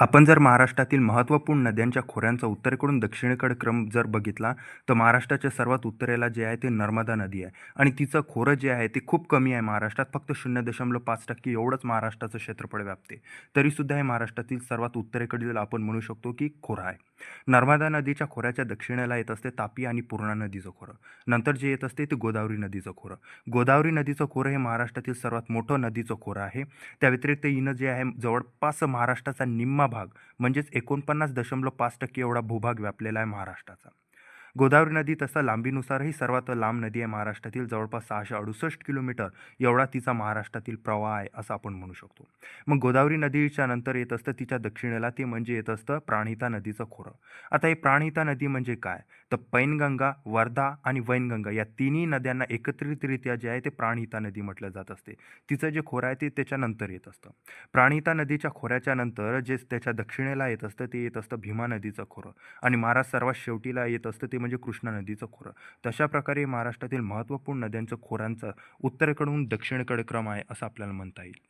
आपण जर महाराष्ट्रातील महत्त्वपूर्ण नद्यांच्या खोऱ्यांचा उत्तरेकडून दक्षिणेकडे क्रम जर बघितला तर महाराष्ट्राच्या सर्वात उत्तरेला जे आहे ते नर्मदा नदी आहे. आणि तिचं खोरं जे आहे ते खूप कमी आहे महाराष्ट्रात फक्त शून्य दशमलव पाच टक्के एवढंच महाराष्ट्राचं क्षेत्रफळ व्यापते. तरीसुद्धा हे महाराष्ट्रातील सर्वात उत्तरेकडील आपण म्हणू शकतो की खोरं आहे. नर्मदा नदीच्या खोऱ्याच्या दक्षिणेला येत असते तापी आणि पूर्णा नदीचं खोरं. नंतर जे येत असते ते गोदावरी नदीचं खोरं. गोदावरी नदीचं खोरं हे महाराष्ट्रातील सर्वात मोठं नदीचं खोरं आहे. त्या व्यतिरिक्त हिनं जे आहे जवळपास महाराष्ट्राचा निम्मा भाग म्हणजेच एकोणपन्नास दशमलव पाच टक्के एवढा भूभाग व्यापलेला आहे महाराष्ट्राचा. गोदावरी नदी तसं लांबीनुसारही सर्वात लांब नदी आहे महाराष्ट्रातील. जवळपास सहाशे अडुसष्ट किलोमीटर एवढा तिचा महाराष्ट्रातील प्रवाह आहे असं आपण म्हणू शकतो. मग गोदावरी नदीच्या नंतर येत असतं तिच्या दक्षिणेला ते म्हणजे येत असतं प्राणहिता नदीचं खोरं. आता हे प्राणहिता नदी म्हणजे काय? तर पैनगंगा वर्धा आणि वैनगंगा या तिन्ही नद्यांना एकत्रितरित्या जे आहे ते प्राणहिता नदी म्हटलं जात असते. तिचं जे खोरं आहे ते त्याच्यानंतर येत असतं. प्राणहिता नदीच्या खोऱ्याच्या नंतर जे त्याच्या दक्षिणेला येत असतं ते येत असतं भीमा नदीचं खोरं. आणि महाराज सर्वात शेवटीला येत असतं ते म्हणजे म्हणजे कृष्णा नदीचं खोरं. तशा प्रकारे महाराष्ट्रातील महत्त्वपूर्ण नद्यांचं खोरांचा उत्तरेकडून दक्षिणेकडे क्रम आहे असं आपल्याला म्हणता येईल.